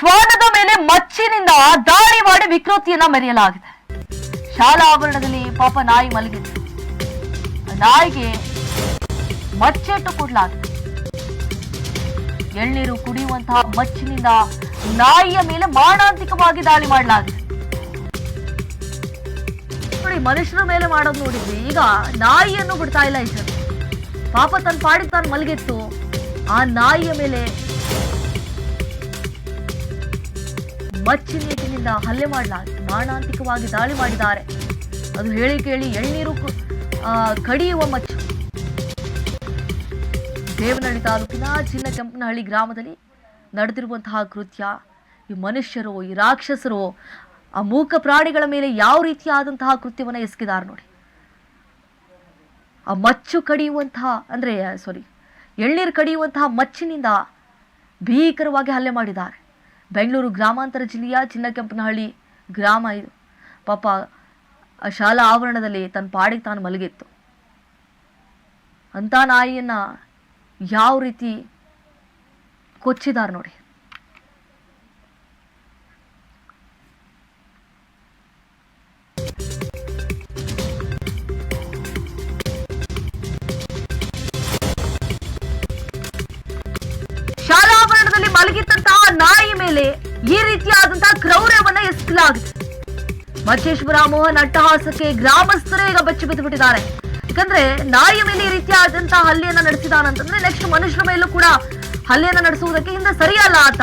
ಶ್ವಾನದ ಮೇಲೆ ಮಚ್ಚಿನಿಂದ ದಾಳಿ ಮಾಡಿ ವಿಕೃತಿಯನ್ನ ಮೆರೆಯಲಾಗಿದೆ. ಶಾಲಾ ಆವರಣದಲ್ಲಿ ಪಾಪ ನಾಯಿ ಮಲಗಿತ್ತು ನಾಯಿಗೆ ಮಚ್ಚಿಟ್ಟು ಕೊಡಲಾಗಿದೆ. ಎಳ್ನೀರು ಕುಡಿಯುವಂತಹ ಮಚ್ಚಿನಿಂದ ನಾಯಿಯ ಮೇಲೆ ಮಾರಣಾಂತಿಕವಾಗಿ ದಾಳಿ ಮಾಡಲಾಗಿದೆ. ನೋಡಿ, ಮನುಷ್ಯರ ಮೇಲೆ ಮಾಡೋದು ನೋಡಿದ್ವಿ. ಈಗ ನಾಯಿಯನ್ನು ಬಿಡ್ತಾ ಇಲ್ಲ ಈ ಪಾಪ ತನ್ನ ಪಾಡಿಗೆ ತಾನು ಮಲಗಿತ್ತು. ಆ ನಾಯಿಯ ಮೇಲೆ ಮಚ್ಚಿನೇಟಿನಿಂದ ಹಲ್ಲೆ ಮಾಡಲಾಗಿದೆ ಮಾರಣಾಂತಿಕವಾಗಿ ದಾಳಿ ಮಾಡಿದ್ದಾರೆ. ಅದು ಹೇಳಿ ಕೇಳಿ ಎಳ್ನೀರು ಕಡಿಯುವ ಮಚ್ಚು. ದೇವನಹಳ್ಳಿ ತಾಲೂಕಿನ ಚಿನ್ನಕೆಂಪನಹಳ್ಳಿ ಗ್ರಾಮದಲ್ಲಿ ನಡೆದಿರುವಂತಹ ಕೃತ್ಯ. ಈ ಮನುಷ್ಯರು, ಈ ರಾಕ್ಷಸರು ಆ ಮೂಕ ಪ್ರಾಣಿಗಳ ಮೇಲೆ ಯಾವ ರೀತಿಯಾದಂತಹ ಕೃತ್ಯವನ್ನು ಎಸಗಿದ್ದಾರೆ ನೋಡಿ. ಆ ಮಚ್ಚು ಕಡಿಯುವಂತಹ, ಅಂದರೆ ಸಾರಿ ಎಳ್ನೀರು ಕಡಿಯುವಂತಹ ಮಚ್ಚಿನಿಂದ ಭೀಕರವಾಗಿ ಹಲ್ಲೆ ಮಾಡಿದ್ದಾರೆ. ಬೆಂಗಳೂರು ಗ್ರಾಮಾಂತರ ಜಿಲ್ಲೆಯ ಚಿನ್ನಕೆಂಪನಹಳ್ಳಿ ಗ್ರಾಮ ಇದು. ಪಾಪ, ಆ ಶಾಲಾ ಆವರಣದಲ್ಲಿ ತನ್ನ ಪಾಡಿಗೆ ತಾನು ಮಲಗಿತ್ತು. ಅಂಥ ನಾಯಿಯನ್ನು ಯಾವ ರೀತಿ ಕೊಚ್ಚಿದ್ದಾರೆ ನೋಡಿ. ಎಸಗಲಾಗಿದೆ ಮಚೇಶ್ವರ ಮೋಹನ್ ಅಟ್ಟಹಾಸಕ್ಕೆ ಗ್ರಾಮಸ್ಥರೇ ಈಗ ಬೆಚ್ಚಿ ಬಿದ್ದು ಬಿಟ್ಟಿದ್ದಾರೆ. ಯಾಕಂದ್ರೆ ನಾಯಿಯ ಮೇಲೆ ಈ ರೀತಿಯಾದಂತಹ ಹಲ್ಲಿಯನ್ನ ನಡೆಸಿದಾನಂತಂದ್ರೆ ನೆಕ್ಸ್ಟ್ ಮನುಷ್ಯರ ಮೇಲೂ ಕೂಡ ಹಲ್ಲೆಯನ್ನ ನಡೆಸುವುದಕ್ಕೆ ಹಿಂದೆ ಸರಿಯಲ್ಲ ಆತ.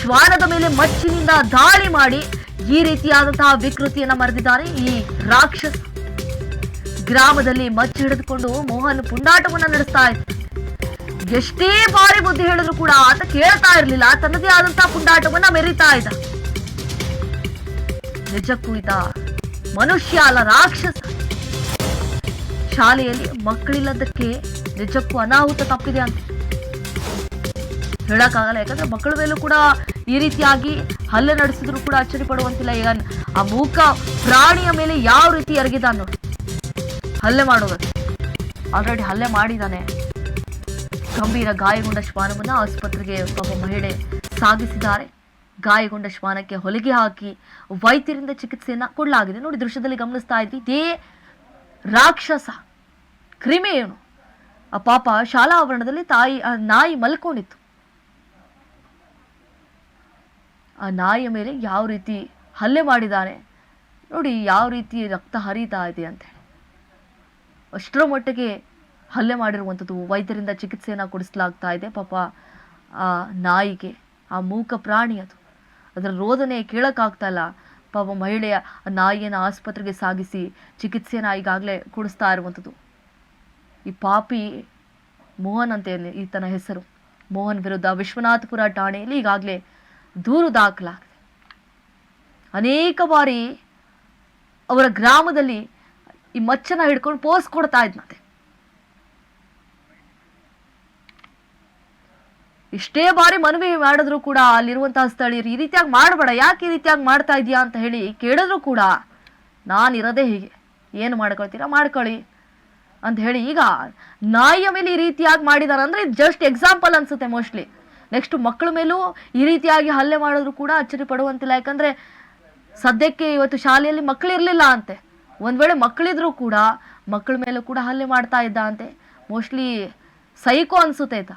ಶ್ವಾನದ ಮೇಲೆ ಮಚ್ಚಿನಿಂದ ದಾಳಿ ಮಾಡಿ ಈ ರೀತಿಯಾದಂತಹ ವಿಕೃತಿಯನ್ನ ಮರೆದಿದ್ದಾನೆ ಈ ರಾಕ್ಷಸ. ಗ್ರಾಮದಲ್ಲಿ ಮಚ್ಚಿ ಹಿಡಿದುಕೊಂಡು ಮೋಹನ್ ಪುಂಡಾಟವನ್ನ ನಡೆಸ್ತಾ ಇತ್ತು ಎಷ್ಟೇ ಬಾರಿ ಬುದ್ಧಿ ಹೇಳಿದ್ರು ಕೂಡ ಆತ ಕೇಳ್ತಾ ಇರಲಿಲ್ಲ. ತನ್ನದೇ ಆದಂತಹ ಪುಂಡಾಟವನ್ನ ಮೆರಿತಾ ಇದ್ದ. ನಿಜಕ್ಕೂ ಇದ ಮನುಷ್ಯ ಅಲ್ಲ ರಾಕ್ಷಸ. ಶಾಲೆಯಲ್ಲಿ ಮಕ್ಕಳಿಲ್ಲದಕ್ಕೆ ನಿಜಕ್ಕೂ ಅನಾಹುತ ತಪ್ಪಿದೆ ಅಂತ. ಹೇಳಕ್ಕಾಗಲ್ಲ, ಯಾಕಂದ್ರೆ ಮಕ್ಕಳ ಮೇಲೂ ಕೂಡ ಈ ರೀತಿಯಾಗಿ ಹಲ್ಲೆ ನಡೆಸಿದ್ರು ಕೂಡ ಅಚ್ಚರಿ ಪಡುವಂತಿಲ್ಲ. ಈಗ ಆ ಮೂಕ ಪ್ರಾಣಿಯ ಮೇಲೆ ಯಾವ ರೀತಿ ಎರಗಿದ ನೋಡಿ. ಹಲ್ಲೆ ಮಾಡೋದಕ್ಕೆ ಆಲ್ರೆಡಿ ಹಲ್ಲೆ ಮಾಡಿದಾನೆ. ಗಂಭೀರ ಗಾಯಗೊಂಡ ಶ್ವಾನವನ್ನ ಆಸ್ಪತ್ರೆಗೆ ಒಬ್ಬ ಮಹಿಳೆ ಸಾಗಿಸಿದ್ದಾರೆ. ಗಾಯಗೊಂಡ ಶ್ವಾನಕ್ಕೆ ಹೊಲಿಗೆ ಹಾಕಿ ವೈದ್ಯರಿಂದ ಚಿಕಿತ್ಸೆಯನ್ನ ಕೊಡಲಾಗಿದೆ. ನೋಡಿ ದೃಶ್ಯದಲ್ಲಿ ಗಮನಿಸ್ತಾ ಇದ್ವಿ ಇದೇ ರಾಕ್ಷಸ ಕ್ರಿಮಿ ಏನು? ಆ ಪಾಪ ಶಾಲಾ ಆವರಣದಲ್ಲಿ ತಾಯಿ, ಆ ನಾಯಿ ಮಲ್ಕೊಂಡಿತ್ತು. ಆ ನಾಯಿಯ ಮೇಲೆ ಯಾವ ರೀತಿ ಹಲ್ಲೆ ಮಾಡಿದ್ದಾನೆ, ನೋಡಿ ಯಾವ ರೀತಿ ರಕ್ತ ಹರಿತಾ ಇದೆ ಅಂತ ಅಷ್ಟರ ಮಟ್ಟಿಗೆ ಹಲ್ಲೆ ಮಾಡಿರುವಂಥದ್ದು ವೈದ್ಯರಿಂದ ಚಿಕಿತ್ಸೆಯನ್ನು ಕೊಡಿಸಲಾಗ್ತಾ ಇದೆ. ಪಾಪ ಆ ನಾಯಿಗೆ, ಆ ಮೂಕ ಪ್ರಾಣಿ ಅದು. ಅದರ ರೋದನೆ ಕೇಳೋಕ್ಕಾಗ್ತಾ ಇಲ್ಲ ಪಾಪ ಮಹಿಳೆಯ ನಾಯಿಯನ್ನು ಆಸ್ಪತ್ರೆಗೆ ಸಾಗಿಸಿ ಚಿಕಿತ್ಸೆಯನ್ನು ಈಗಾಗಲೇ ಕೊಡಿಸ್ತಾ ಇರುವಂಥದ್ದು. ಈ ಪಾಪಿ ಮೋಹನ್ ಅಂತ ಈತನ ಹೆಸರು. ಮೋಹನ್ ವಿರುದ್ಧ ವಿಶ್ವನಾಥಪುರ ಠಾಣೆಯಲ್ಲಿ ಈಗಾಗಲೇ ದೂರು ದಾಖಲಾಗಿದೆ. ಅನೇಕ ಬಾರಿ ಅವರ ಗ್ರಾಮದಲ್ಲಿ ಈ ಮಚ್ಚನ ಹಿಡ್ಕೊಂಡು ಪೋಸ್ ಕೊಡ್ತಾ ಇದ್ನಂತೆ. ಎಷ್ಟೇ ಬಾರಿ ಮನವಿ ಮಾಡಿದ್ರು ಕೂಡ ಅಲ್ಲಿರುವಂತಹ ಸ್ಥಳೀಯರು, ಈ ರೀತಿಯಾಗಿ ಮಾಡಬೇಡ, ಯಾಕೆ ಈ ರೀತಿಯಾಗಿ ಮಾಡ್ತಾ ಇದೀಯಾ ಅಂತ ಹೇಳಿ ಕೇಳಿದ್ರು ಕೂಡ, ನಾನಿರೋದೇ ಹೀಗೆ. ಏನು ಮಾಡ್ಕೊಳ್ತೀರಾ? ಮಾಡ್ಕೊಳ್ಳಿ ಅಂತ ಹೇಳಿ ಈಗ ನಾಯಿಯ ಮೇಲೆ ಈ ರೀತಿಯಾಗಿ ಮಾಡಿದಾರೆ ಅಂದರೆ ಜಸ್ಟ್ ಎಕ್ಸಾಂಪಲ್ ಅನ್ಸುತ್ತೆ ಮೋಸ್ಟ್ಲಿ ನೆಕ್ಸ್ಟ್ ಮಕ್ಕಳ ಮೇಲೂ ಈ ರೀತಿಯಾಗಿ ಹಲ್ಲೆ ಮಾಡಿದ್ರು ಕೂಡ ಅಚ್ಚರಿ ಪಡುವಂತಿಲ್ಲ, ಯಾಕಂದರೆ ಸದ್ಯಕ್ಕೆ ಇವತ್ತು ಶಾಲೆಯಲ್ಲಿ ಮಕ್ಕಳಿರ್ಲಿಲ್ಲ ಅಂತೆ. ಒಂದು ವೇಳೆ ಮಕ್ಕಳಿದ್ರೂ ಕೂಡ ಮಕ್ಕಳ ಮೇಲೂ ಕೂಡ ಹಲ್ಲೆ ಮಾಡ್ತಾ ಇದ್ದ ಅಂತೆ. ಮೋಸ್ಟ್ಲಿ ಸೈಕೋ ಅನ್ಸುತ್ತೆ ಆಯ್ತಾ